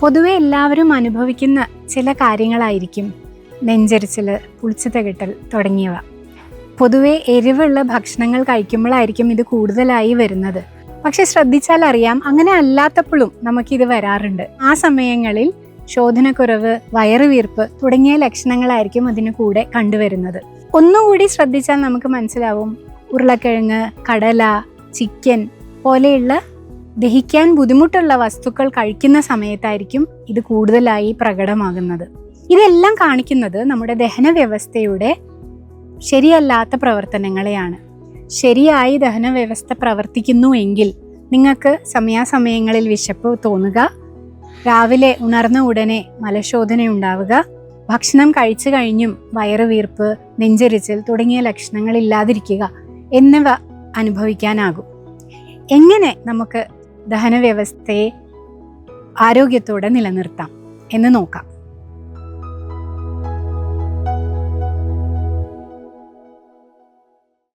പൊതുവെ എല്ലാവരും അനുഭവിക്കുന്ന ചില കാര്യങ്ങളായിരിക്കും നെഞ്ചരിച്ചിൽ പുളിച്ചുതകിട്ടൽ തുടങ്ങിയവ. പൊതുവെ എരിവുള്ള ഭക്ഷണങ്ങൾ കഴിക്കുമ്പോഴായിരിക്കും ഇത് കൂടുതലായി വരുന്നത്. പക്ഷെ ശ്രദ്ധിച്ചാൽ അറിയാം അങ്ങനെ അല്ലാത്തപ്പോഴും നമുക്കിത് വരാറുണ്ട്. ആ സമയങ്ങളിൽ ശോധനക്കുറവ് വയറുവീർപ്പ് തുടങ്ങിയ ലക്ഷണങ്ങളായിരിക്കും അതിന് കൂടെ കണ്ടുവരുന്നത്. ഒന്നുകൂടി ശ്രദ്ധിച്ചാൽ നമുക്ക് മനസ്സിലാവും. ഉരുളക്കിഴങ്ങ് കടല ചിക്കൻ പോലെയുള്ള ദഹിക്കാൻ ബുദ്ധിമുട്ടുള്ള വസ്തുക്കൾ കഴിക്കുന്ന സമയത്തായിരിക്കും ഇത് കൂടുതലായി പ്രകടമാകുന്നത്. ഇതെല്ലാം കാണിക്കുന്നത് നമ്മുടെ ദഹന വ്യവസ്ഥയുടെ ശരിയല്ലാത്ത പ്രവർത്തനങ്ങളെയാണ്. ശരിയായി ദഹന വ്യവസ്ഥ പ്രവർത്തിക്കുന്നു എങ്കിൽ നിങ്ങൾക്ക് സമയാസമയങ്ങളിൽ വിശപ്പ് തോന്നുക രാവിലെ ഉണർന്ന ഉടനെ മലശോധന ഉണ്ടാവുക ഭക്ഷണം കഴിച്ചു കഴിഞ്ഞും വയറുവീർപ്പ് നെഞ്ചരിച്ചിൽ തുടങ്ങിയ ലക്ഷണങ്ങൾ ഇല്ലാതിരിക്കുക എന്നിവ അനുഭവിക്കാനാകും. എങ്ങനെ നമുക്ക് ദഹന വ്യവസ്ഥയെ ആരോഗ്യത്തോടെ നിലനിർത്താം എന്ന് നോക്കാം.